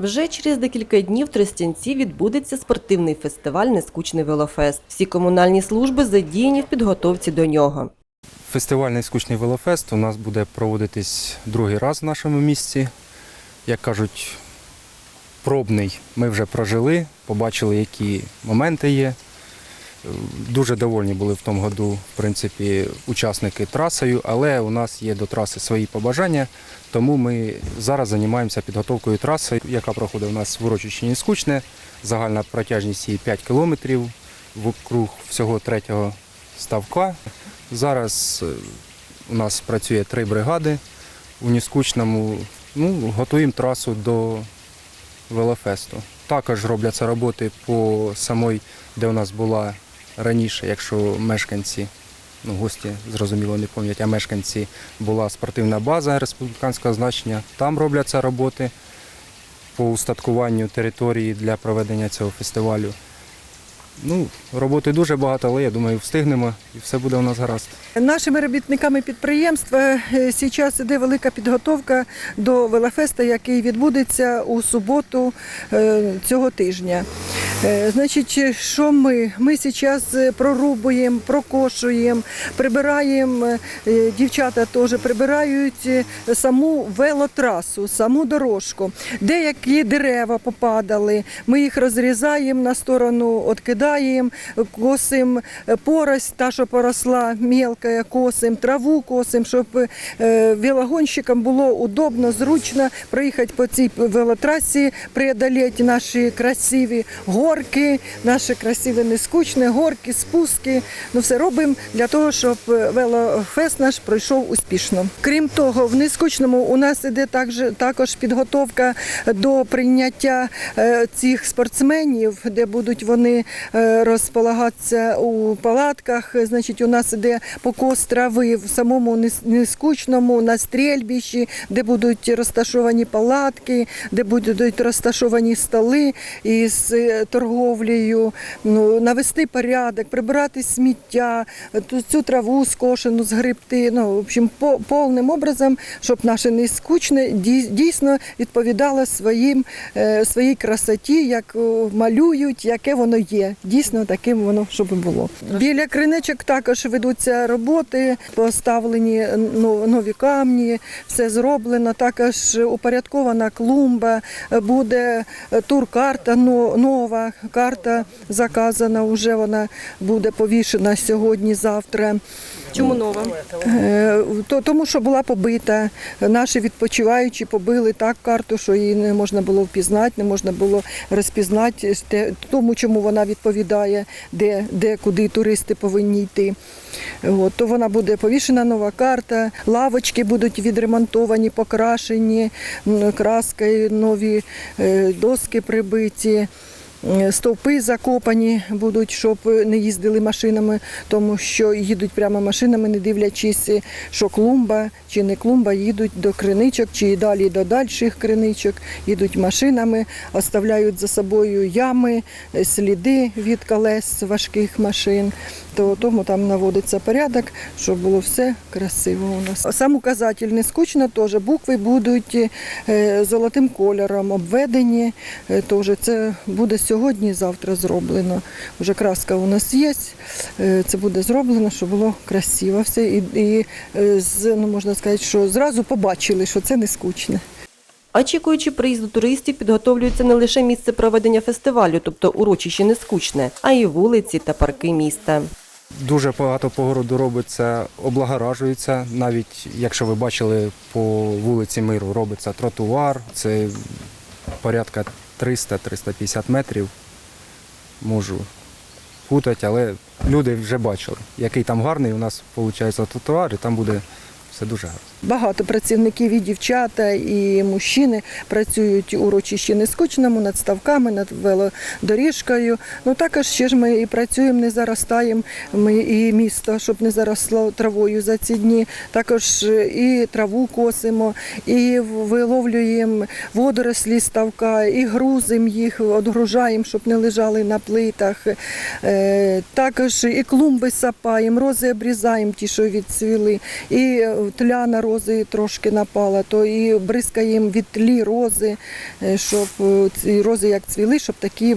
Вже через декілька днів в Тростянці відбудеться спортивний фестиваль Нескучний велофест. Всі комунальні служби задіяні в підготовці до нього. Фестиваль Нескучний велофест у нас буде проводитись другий раз в нашому місці. Як кажуть, пробний ми вже прожили, побачили, які моменти є. Дуже довольні були в тому году, в принципі, учасники трасою, але у нас є до траси свої побажання, тому ми зараз займаємося підготовкою траси, яка проходить у нас в урочищі Скучне. Загальна протяжність її 5 кілометрів вокруг всього третього ставка. Зараз е, у нас працює три бригади у Ніскучному. Ну, готуємо трасу до велофесту. Також робляться роботи по самой, де у нас була раніше, якщо мешканці, ну гості зрозуміло не пам'ятають, а мешканці була спортивна база республіканського значення. Там робляться роботи по устаткуванню території для проведення цього фестивалю. Ну, роботи дуже багато, але я думаю, встигнемо і все буде у нас гаразд. Нашими робітниками підприємства е, зараз іде велика підготовка до велофесту, який відбудеться у суботу е, цього тижня. Е, Значить, що ми? Ми зараз прорубуємо, прокошуємо, прибираємо, е, дівчата теж прибирають е, саму велотрасу, саму дорожку. Деякі дерева попадали, ми їх розрізаємо на сторону, відкидаємо, косимо порость, та, що поросла мелка, косимо, траву косимо, щоб е, велогонщикам було удобно, зручно проїхати по цій велотрасі, преодоліти наші красиві горки, наші красиві нескучні горки, спуски. Ну все робимо для того, щоб велофест наш пройшов успішно. Крім того, в нескучному у нас іде також, також підготовка до прийняття е, цих спортсменів, де будуть вони е, розполагатися у палатках. Значить, у нас іде покос трави в самому нескучному на стрільбищі, де будуть розташовані палатки, де будуть розташовані столи із е, торговлею, ну, навести порядок, прибирати сміття, цю траву скошену згребти. Ну, в общем, по, повним образом, щоб наше нескучне дій- дійсно відповідало своїм, е, своїй красоті, як е, малюють, яке воно є. Дійсно, таким воно щоб було. Біля криничок також ведуться роботи, поставлені нові камні, все зроблено. Також упорядкована клумба, буде туркарта но- карта заказана, вже вона буде повішена сьогодні-завтра. Чому нова? Е, Тому що була побита. Наші відпочиваючі побили так карту, що її не можна було впізнати, не можна було розпізнати тому, чому вона відповідає, де, де куди туристи повинні йти. От, то вона буде повішена нова карта, лавочки будуть відремонтовані, покрашені краскою, нові е, доски прибиті. Е, Стовпи закопані будуть, щоб не їздили машинами, тому що їдуть прямо машинами, не дивлячись, що клумба чи не клумба, їдуть до криничок чи далі до дальших криничок, їдуть машинами, оставляють за собою ями, е, сліди від колес важких машин. То тому там наводиться порядок, щоб було все красиво у нас. Сам указатель не скучно, теж букви будуть е, золотим кольором обведені. Е, Теж це буде сьогодні, завтра зроблено. Вже краска у нас є. Е, Це буде зроблено, щоб було красиво все. І, і е, з- ну, можна сказати, що зразу побачили, що це не скучне. Очікуючи приїзду туристів, підготовлюється не лише місце проведення фестивалю, тобто урочище Нескучне, а й вулиці та парки міста. Дуже багато по городу робиться, облагоражується. Навіть якщо ви бачили по вулиці Миру, робиться тротуар, це порядка 300-350 метрів. Можу путати, але люди вже бачили, який там гарний у нас виходить тротуар, і там буде все дуже гарно. Багато працівників, і дівчата, і мужчини працюють у урочищі Нескучному, над ставками, над велодоріжкою. Ну також ще ж ми і працюємо, не заростаємо. Ми і місто, щоб не заросло травою за ці дні. Також і траву косимо, і виловлюємо водорослі ставка, і грузимо їх, відгружаємо, щоб не лежали на плитах. Е, Також і клумби сапаємо, рози обрізаємо, ті, що відцвіли. І тля на рози трошки напала, то і бризкаємо від тлі рози, е, щоб е, ці рози як цвіли, щоб такі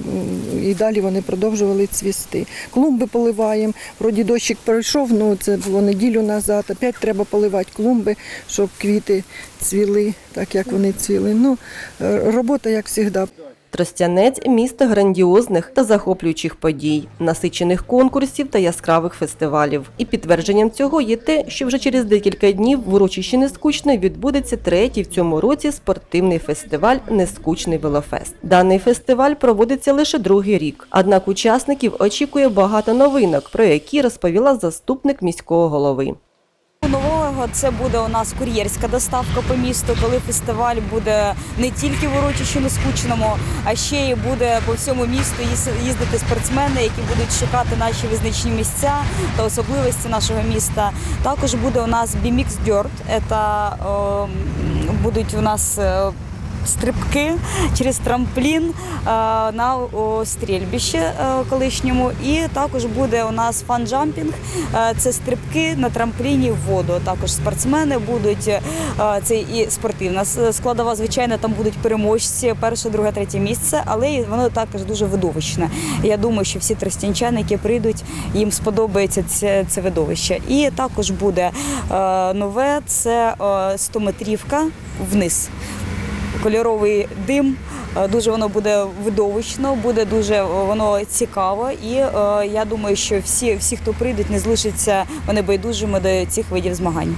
і далі вони продовжували цвісти. Клумби поливаємо. Вроді дощик пройшов, ну це було неділю назад. Опять треба поливати клумби, щоб квіти цвіли, так як вони цвіли. Ну, е, робота, як завжди. Тростянець місто грандіозних та захоплюючих подій, насичених конкурсів та яскравих фестивалів. І підтвердженням цього є те, що вже через декілька днів в урочищі Нескучне відбудеться третій в цьому році спортивний фестиваль Нескучний велофест. Даний фестиваль проводиться лише другий рік. Однак учасників очікує багато новинок, про які розповіла заступник міського голови. Нового це буде у нас кур'єрська доставка по місту, коли фестиваль буде не тільки в урочищі Нескучному, а ще й буде по всьому місту їздити спортсмени, які будуть шукати наші визначні місця та особливості нашого міста. Також буде у нас BMX Dirt, це будуть у нас. Стрибки через трамплін е, на стрільбище е, колишньому, і також буде у нас фан-джампінг. Е, Це стрибки на трампліні в воду. Також спортсмени будуть. Це і спортивна складова. Звичайно, там будуть переможці, перше, друге, третє місце, але воно також дуже видовищне. Я думаю, що всі тростянчани, які прийдуть, їм сподобається це, це видовище. І також буде нове це 100-метрівка вниз кольоровий дим. Е, Дуже воно буде видовищно, буде дуже воно цікаво. І е, я думаю, що всі, всі, хто прийдуть, не залишаться вони байдужими до цих видів змагань.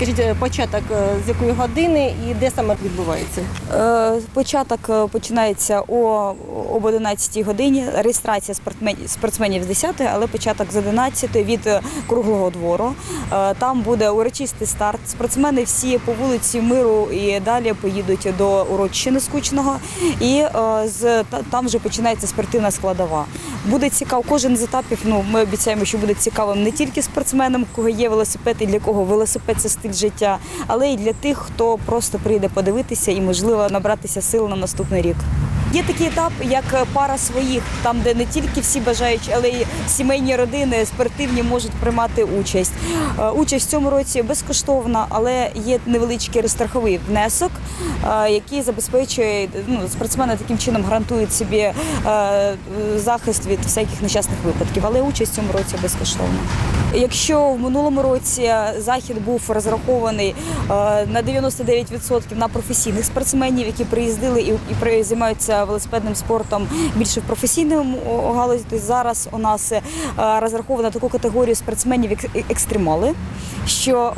Скажіть е, початок з якої години і де саме відбувається? Е, Початок е, починається об 11 годині. Реєстрація спортсменів, з 10, але початок з 11 від е, круглого двору. Е, Там буде урочистий старт. Спортсмени всі по вулиці Миру і далі поїдуть до урочища Нескучного. І е, там вже починається спортивна складова. Буде цікаво. Кожен з етапів. Ну ми обіцяємо, що буде цікавим не тільки спортсменам, кого є велосипед, і для кого велосипед це стиль життя, але й для тих, хто просто прийде подивитися і, можливо, набратися сил на наступний рік. Є такий етап, як пара своїх, там, де не тільки всі бажаючі, але й сімейні родини спортивні можуть приймати участь. Е, Участь в цьому році безкоштовна, але є невеличкий розстраховий внесок, е, який забезпечує ну, спортсмени таким чином гарантують собі е, захист від всяких нещасних випадків. Але участь в цьому році безкоштовна. Якщо в минулому році захід був розрахований е, на 99% на професійних спортсменів, які приїздили і, і займаються велосипедним спортом більше в професійному галузі, то зараз у нас е, розраховано таку категорію спортсменів як екстремали, що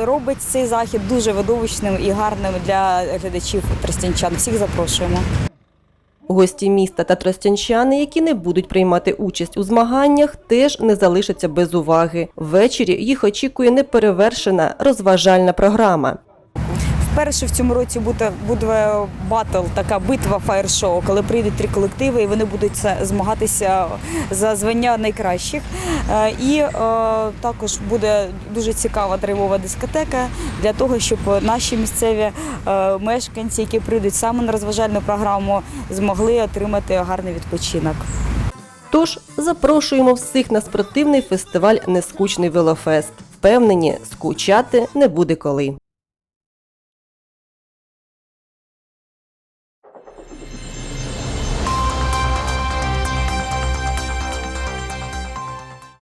е, робить цей захід дуже видовищним і гарним для глядачів тростянчан. Всіх запрошуємо. Гості міста та тростянчани, які не будуть приймати участь у змаганнях, теж не залишаться без уваги. Ввечері їх очікує неперевершена розважальна програма. Вперше в цьому році буде, буде батл, така битва фаєр-шоу, коли прийдуть три колективи і вони будуть змагатися за звання найкращих. Е, І е, також буде дуже цікава драйвова дискотека для того, щоб наші місцеві е, мешканці, які прийдуть саме на розважальну програму, змогли отримати гарний відпочинок. Тож запрошуємо всіх на спортивний фестиваль Нескучний велофест. Впевнені, скучати не буде коли.